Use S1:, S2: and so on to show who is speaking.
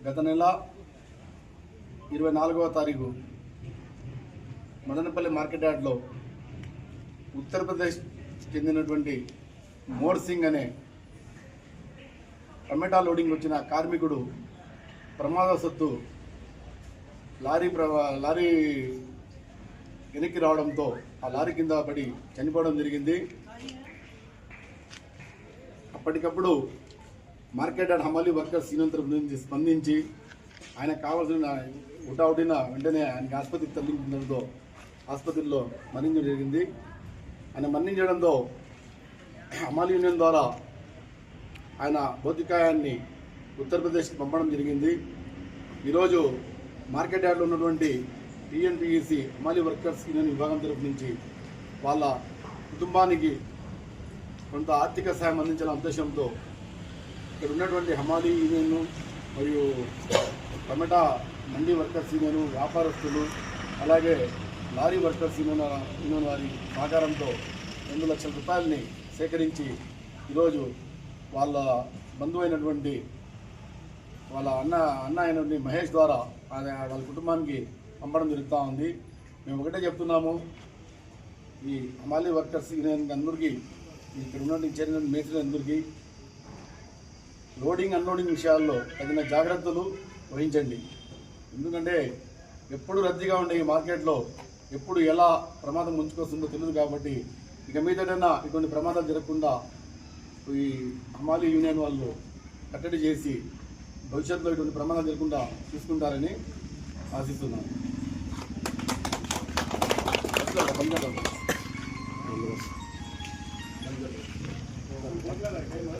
S1: గత నెల ఇరవై నాలుగవ తారీఖు మదనపల్లి మార్కెట్ యార్డ్లో ఉత్తరప్రదేశ్ చెందినటువంటి మోర్ సింగ్ అనే టమాటా లోడింగ్ వచ్చిన కార్మికుడు ప్రమాదవశత్తు లారీ లారీ వెనక్కి రావడంతో ఆ లారీ కింద పడి చనిపోవడం జరిగింది. అప్పటికప్పుడు మార్కెట్ అండ్ హమాలి వర్కర్స్ యూనియన్ తరఫు నుంచి స్పందించి ఆయనకు కావాల్సిన ఉటావుటిన వెంటనే ఆయనకి ఆసుపత్రికి తరలించడంతో ఆసుపత్రిలో మరణించడం జరిగింది. ఆయన మరణించడంతో హమాలి యూనియన్ ద్వారా ఆయన భౌతికాయాన్ని ఉత్తరప్రదేశ్కి పంపడం జరిగింది. ఈరోజు మార్కెట్ యార్డ్లో ఉన్నటువంటి టీఎన్పిఈసి హమాలి వర్కర్స్ యూనియన్ విభాగం తరఫు నుంచి వాళ్ళ కుటుంబానికి కొంత ఆర్థిక సాయం అందించాలనే ఉద్దేశంతో ఇక్కడ ఉన్నటువంటి హమాలీ యూనియన్ మరియు టమాటా మండీ వర్కర్స్ యూనియన్ వ్యాపారస్తులు అలాగే లారీ వర్కర్స్ యూనియన్ యూనియన్ వారి సహకారంతో రెండు లక్షల రూపాయలని సేకరించి ఈరోజు వాళ్ళ బంధువు అయినటువంటి వాళ్ళ అన్న అన్న అయినటువంటి మహేష్ ద్వారా వాళ్ళ కుటుంబానికి పంపడం జరుగుతూ ఉంది. మేము ఒకటే చెప్తున్నాము. ఈ హమాలీ వర్కర్స్ యూనియన్ అందరికీ ఇక్కడ ఉన్నటువంటి చేరిన మేస్త్రి అందరికీ లోడింగ్ అన్లోడింగ్ విషయాల్లో తగిన జాగ్రత్తలు వహించండి. ఎందుకంటే ఎప్పుడు రద్దీగా ఉండే ఈ మార్కెట్లో ఎప్పుడు ఎలా ప్రమాదం ముంచుకొస్తుందో తెలియదు కాబట్టి ఇక మీదటైనా ఇటువంటి ప్రమాదాలు జరగకుండా ఈ హమాలి యూనియన్ వాళ్ళు కట్టడి చేసి భవిష్యత్తులో ఇటువంటి ప్రమాదాలు జరగకుండా చూసుకుంటారని ఆశిస్తున్నాను.